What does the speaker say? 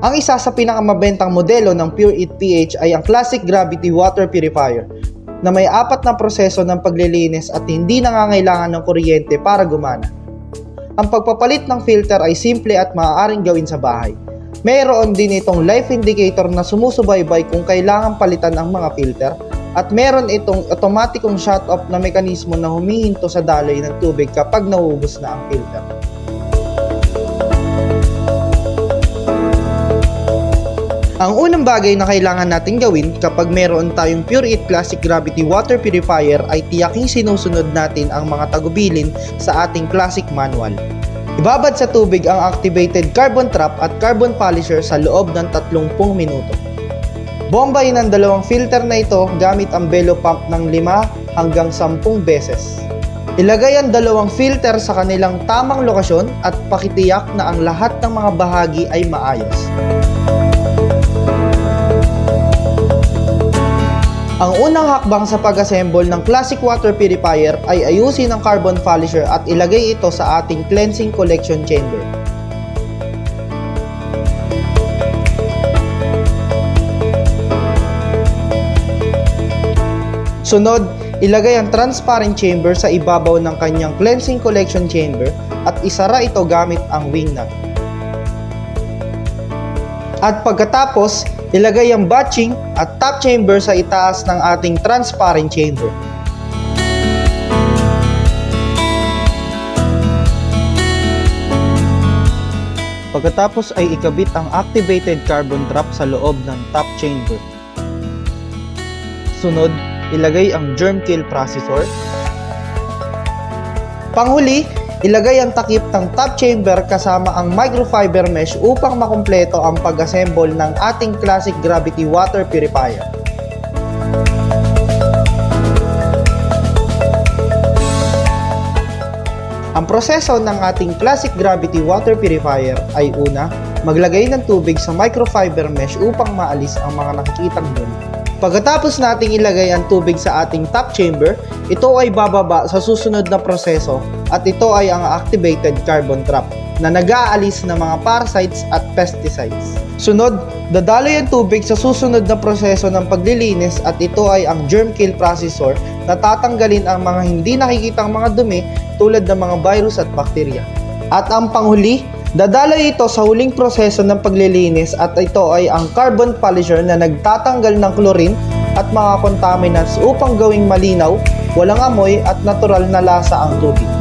Ang isa sa pinakamabentang modelo ng Pure It PH ay ang Classic Gravity Water Purifier na may apat na proseso ng paglilinis at hindi nangangailangan ng kuryente para gumana. Ang pagpapalit ng filter ay simple at maaaring gawin sa bahay. Mayroon din itong life indicator na sumusubaybay kung kailangan palitan ang mga filter at meron itong otomatikong shut-off na mekanismo na humihinto sa daloy ng tubig kapag nauubos na ang filter. Ang unang bagay na kailangan natin gawin kapag meron tayong Pure It Classic Gravity Water Purifier ay tiyaking sinusunod natin ang mga tagubilin sa ating classic manual. Ibabad sa tubig ang activated carbon trap at carbon polisher sa loob ng 30 minuto. Bombayin ang dalawang filter na ito gamit ang bellow pump ng 5 hanggang 10 beses. Ilagay ang dalawang filter sa kanilang tamang lokasyon at pakitiyak na ang lahat ng mga bahagi ay maayos. Ang unang hakbang sa pag-assemble ng classic water purifier ay ayusin ang carbon polisher at ilagay ito sa ating cleansing collection chamber. Sunod, ilagay ang transparent chamber sa ibabaw ng kanyang cleansing collection chamber at isara ito gamit ang wing nut. At pagkatapos, ilagay ang batching at top chamber sa itaas ng ating transparent chamber. Pagkatapos ay ikabit ang activated carbon trap sa loob ng top chamber. Sunod, ilagay ang germ kill processor. Panghuli, ilagay ang takip ng top chamber kasama ang microfiber mesh upang makumpleto ang pag-assemble ng ating classic gravity water purifier. Ang proseso ng ating classic gravity water purifier ay una, maglagay ng tubig sa microfiber mesh upang maalis ang mga nakikitang dumi. Pagkatapos nating ilagay ang tubig sa ating top chamber, ito ay bababa sa susunod na proseso at ito ay ang activated carbon trap na nag-aalis ng mga parasites at pesticides. Sunod, dadaloy ang tubig sa susunod na proseso ng paglilinis at ito ay ang germ kill processor na tatanggalin ang mga hindi nakikitang mga dumi tulad ng mga virus at bakterya. At ang panghuli, dadaloy ito sa huling proseso ng paglilinis at ito ay ang carbon polisher na nagtatanggal ng chlorine at mga contaminants upang gawing malinaw, walang amoy at natural na lasa ang tubig.